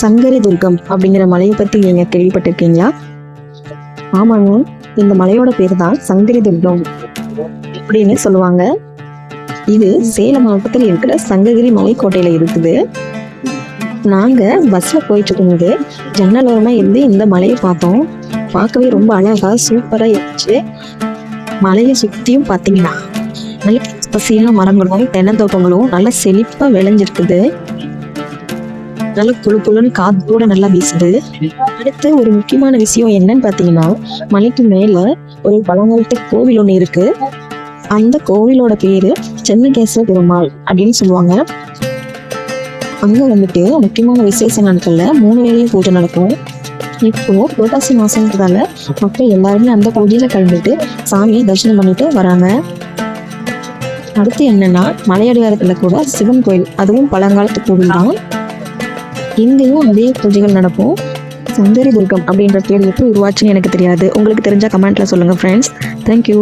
சங்கரி துர்கம் அப்படிங்கிற மலையை பத்தி நீங்க கேள்விப்பட்டிருக்கீங்களா? ஆமாங்க இந்த மலையோட பேர் தான் சங்கரி துர்கம் அப்படின்னு சொல்லுவாங்க. இது சேலம் மாவட்டத்தில் இருக்கிற சங்ககிரி மலைக்கோட்டையில இருக்குது. நாங்க பஸ்ல போயிட்டு இருக்கும்போது ஜன்னல் இருந்து இந்த மலையை பார்த்தோம். பார்க்கவே ரொம்ப அழகா சூப்பரா இருந்துச்சு. மலையை சுத்தியும் பார்த்தீங்கன்னா நல்ல பசியான மரங்களும் தென்னந்தோப்பங்களும் நல்ல செழிப்பா விளைஞ்சிருக்குது. நல்ல குளு குளுன்னு காத்து கூட நல்லா வீசுது. அடுத்து ஒரு முக்கியமான விஷயம் என்னன்னு பார்த்தீங்கன்னா மலைக்கு மேல ஒரு பழங்காலத்து கோவில் ஒன்று இருக்கு. அந்த கோவிலோட பேரு சென்னகேஸ்வர பெருமாள் அப்படின்னு சொல்லுவாங்க. அங்க வந்துட்டு முக்கியமான விசேஷ நாட்கள்ல மூணு வேளையும் பூஜை நடக்கும். இப்போ புரட்டாசி மாசம்ன்றதால மக்கள் எல்லாருமே அந்த பூஜையில கலந்துட்டு சாமியை தரிசனம் பண்ணிட்டு வராங்க. அடுத்து என்னன்னா மலையடிவாரத்துல கூட சிவன் கோயில் அதுவும் பழங்காலத்து கோவில் தான் இங்கேயும் அதே பூஜைகள் நடக்கும். சுந்தரி துர்கம் அப்படின்ற பேர் எப்படி உருவாச்சுன்னு எனக்கு தெரியாது. உங்களுக்கு தெரிஞ்சால் கமெண்ட்டில் சொல்லுங்கள் ஃப்ரெண்ட்ஸ் தேங்க்யூ